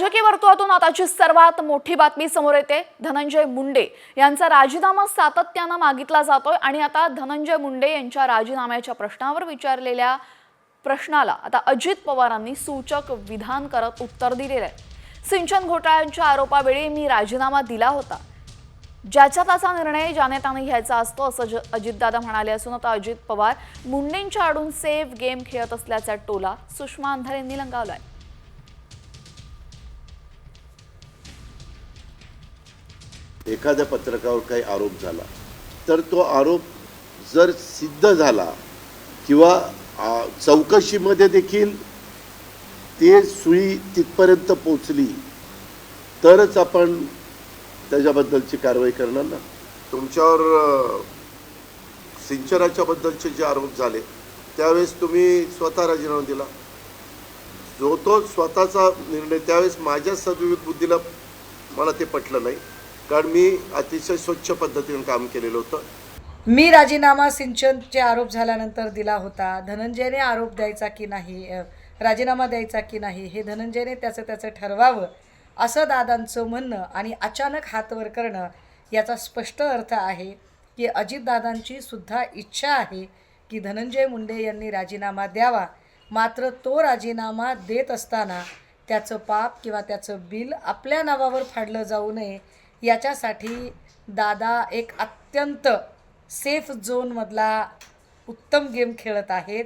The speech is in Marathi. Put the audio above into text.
राजकीय वर्तुळातून आताची सर्वात मोठी बातमी समोर येते. धनंजय मुंडे यांचा राजीनामा सातत्यानं मागितला जातोय आणि आता धनंजय मुंडे यांच्या राजीनाम्याच्या प्रश्नावर विचारलेल्या प्रश्नाला आता अजित पवारांनी सूचक विधान करत उत्तर दिलेलं आहे. सिंचन घोटाळ्यांच्या आरोपावेळी मी राजीनामा दिला होता. ज्याच्या त्याचा निर्णय ज्याने त्याने घ्यायचा असतो असं ज- अजितदादा म्हणाले असून आता अजित पवार मुंडेंच्या आडून सेफ गेम खेळत असल्याचा टोला सुषमा अंधारेंनी लंगावलाय. एखाद्या पत्रकावर काही आरोप झाला तर तो आरोप जर सिद्ध झाला किंवा चौकशीमध्ये देखील ते सुई तिथपर्यंत पोचली तरच आपण त्याच्याबद्दलची कारवाई करणार ना? तुमच्यावर सिंचनाच्याबद्दलचे सिंचनाच्या बद्दलचे जे आरोप झाले त्यावेळेस तुम्ही स्वतः राजीनामा दिला? जो तो स्वतःचा निर्णय त्यावेळेस माझ्या सद्विवेक बुद्धीला मला ते पटलं नाही. कारण मी अतिशय स्वच्छ पद्धतीने काम केलेलं होतं. मी राजीनामा सिंचनचे आरोप झाल्यानंतर दिला होता. धनंजयने आरोप द्यायचा की नाही राजीनामा द्यायचा की नाही हे धनंजयने त्याचं त्याचं ठरवावं असं दादांचं म्हणणं आणि अचानक हातवर करणं याचा स्पष्ट अर्थ आहे की अजितदादांची सुद्धा इच्छा आहे की धनंजय मुंडे यांनी राजीनामा द्यावा. मात्र तो राजीनामा देत असताना त्याचं पाप किंवा त्याचं बिल आपल्या नावावर फाडलं जाऊ नये याच्यासाठी दादा एक अत्यंत सेफ झोनमधला उत्तम गेम खेळत आहेत.